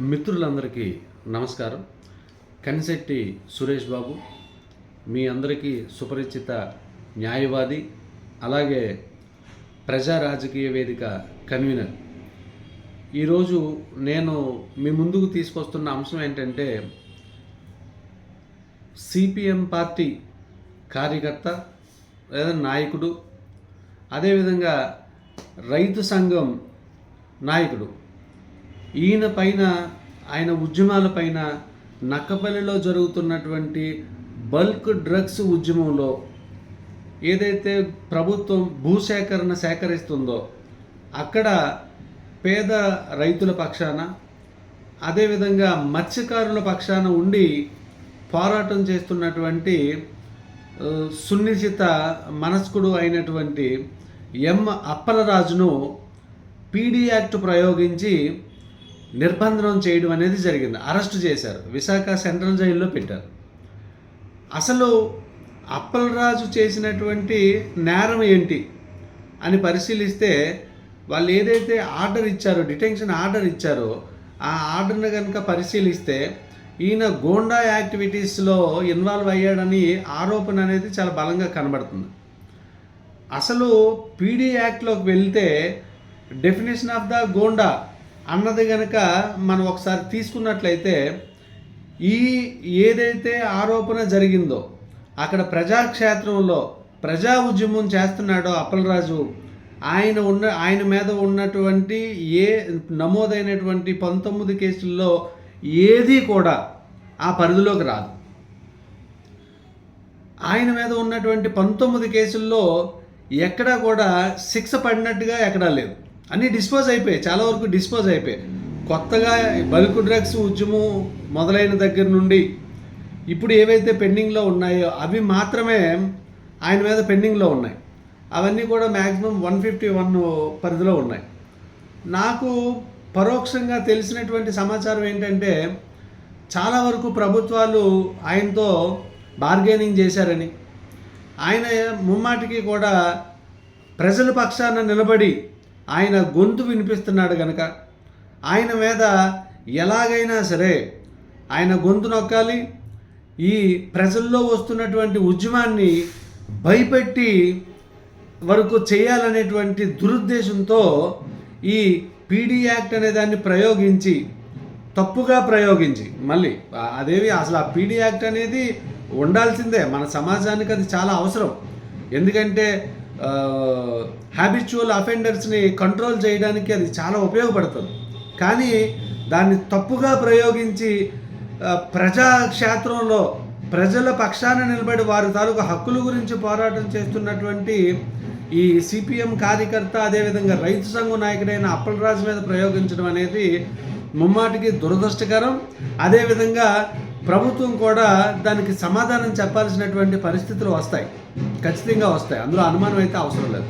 మిత్రులందరికీ నమస్కారం. కనిశెట్టి సురేష్ బాబు మీ అందరికీ సుపరిచిత న్యాయవాది అలాగే ప్రజా రాజకీయ వేదిక కన్వీనర్. ఈరోజు నేను మీ ముందుకు తీసుకొస్తున్న అంశం ఏంటంటే సిపిఎం పార్టీ కార్యకర్త లేదా నాయకుడు అదేవిధంగా రైతు సంఘం నాయకుడు. ఈయన పైన ఆయన ఉద్యమాల పైన నక్కపల్లిలో జరుగుతున్నటువంటి బల్క్ డ్రగ్స్ ఉద్యమంలో ఏదైతే ప్రభుత్వం భూసేకరణ సేకరిస్తుందో అక్కడ పేద రైతుల పక్షాన అదేవిధంగా మత్స్యకారుల పక్షాన ఉండి పోరాటం చేస్తున్నటువంటి ఆ, సున్నిచిత మనస్కుడు అయినటువంటి ఎం అప్పలరాజును పీడీ యాక్ట్ ప్రయోగించి నిర్బంధనం చేయడం అనేది జరిగింది. అరెస్ట్ చేశారు. విశాఖ సెంట్రల్ జైల్లో పెట్టారు. అసలు అప్పలరాజు చేసినటువంటి నేరం ఏంటి అని పరిశీలిస్తే వాళ్ళు ఏదైతే ఆర్డర్ ఇచ్చారో డిటెన్షన్ ఆర్డర్ ఇచ్చారో ఆ ఆర్డర్ని కనుక పరిశీలిస్తే ఈయన గోండా యాక్టివిటీస్లో ఇన్వాల్వ్ అయ్యాడని ఆరోపణ అనేది చాలా బలంగా కనబడుతుంది. అసలు పీడీ యాక్ట్లోకి వెళ్తే డెఫినేషన్ ఆఫ్ ద గోండా అన్నది కనుక మనం ఒకసారి తీసుకున్నట్లయితే ఈ ఏదైతే ఆరోపణ జరిగిందో అక్కడ ప్రజాక్షేత్రంలో ప్రజా ఉద్యమం చేస్తున్నాడో అప్పలరాజు ఆయన ఉన్న ఆయన మీద ఉన్నటువంటి ఏ నమోదైనటువంటి పంతొమ్మిది కేసుల్లో ఏది కూడా ఆ పరిధిలోకి రాదు. ఆయన మీద ఉన్నటువంటి పంతొమ్మిది కేసుల్లో ఎక్కడా కూడా శిక్ష పడినట్టుగా ఎక్కడా లేదు. అన్నీ డిస్పోజ్ అయిపోయాయి చాలా వరకు డిస్పోజ్ అయిపోయాయి. కొత్తగా బల్క్ డ్రగ్స్ ఉద్యమం మొదలైన దగ్గర నుండి ఇప్పుడు ఏవైతే పెండింగ్లో ఉన్నాయో అవి మాత్రమే ఆయన మీద పెండింగ్లో ఉన్నాయి. అవన్నీ కూడా మ్యాక్సిమం వన్ ఫిఫ్టీ వన్ పరిధిలో ఉన్నాయి. నాకు పరోక్షంగా తెలిసినటువంటి సమాచారం ఏంటంటే చాలా వరకు ప్రభుత్వాలు ఆయనతో బార్గెనింగ్ చేశారని. ఆయన ముమ్మాటికి కూడా ప్రజల పక్షాన నిలబడి ఆయన గొంతు వినిపిస్తున్నాడు కనుక ఆయన మీద ఎలాగైనా సరే ఆయన గొంతు నొక్కాలి. ఈ ప్రజల్లో వస్తున్నటువంటి ఉద్యమాన్ని భయపెట్టి వరకు చేయాలనేటువంటి దురుద్దేశంతో ఈ పీడీ యాక్ట్ అనే దాన్ని ప్రయోగించి తప్పుగా ప్రయోగించి మళ్ళీ అదేవి అసలు ఆ పీడీ యాక్ట్ అనేది ఉండాల్సిందే. మన సమాజానికి అది చాలా అవసరం. ఎందుకంటే హ్యాబిచువల్ అఫెండర్స్ని కంట్రోల్ చేయడానికి అది చాలా ఉపయోగపడుతుంది. కానీ దాన్ని తప్పుగా ప్రయోగించి ప్రజా క్షేత్రంలో ప్రజల పక్షాన నిలబడి వారి తాలూకు హక్కుల గురించి పోరాటం చేస్తున్నటువంటి ఈ సిపిఎం కార్యకర్త అదేవిధంగా రైతు సంఘం నాయకుడైన అప్పలరాజు మీద ప్రయోగించడం అనేది ముమ్మాటికి దురదృష్టకరం. అదేవిధంగా ప్రభుత్వం కూడా దానికి సమాధానం చెప్పాల్సినటువంటి పరిస్థితులు వస్తాయి. ఖచ్చితంగా వస్తాయి. అందులో అనుమానం అయితే అవసరం లేదు.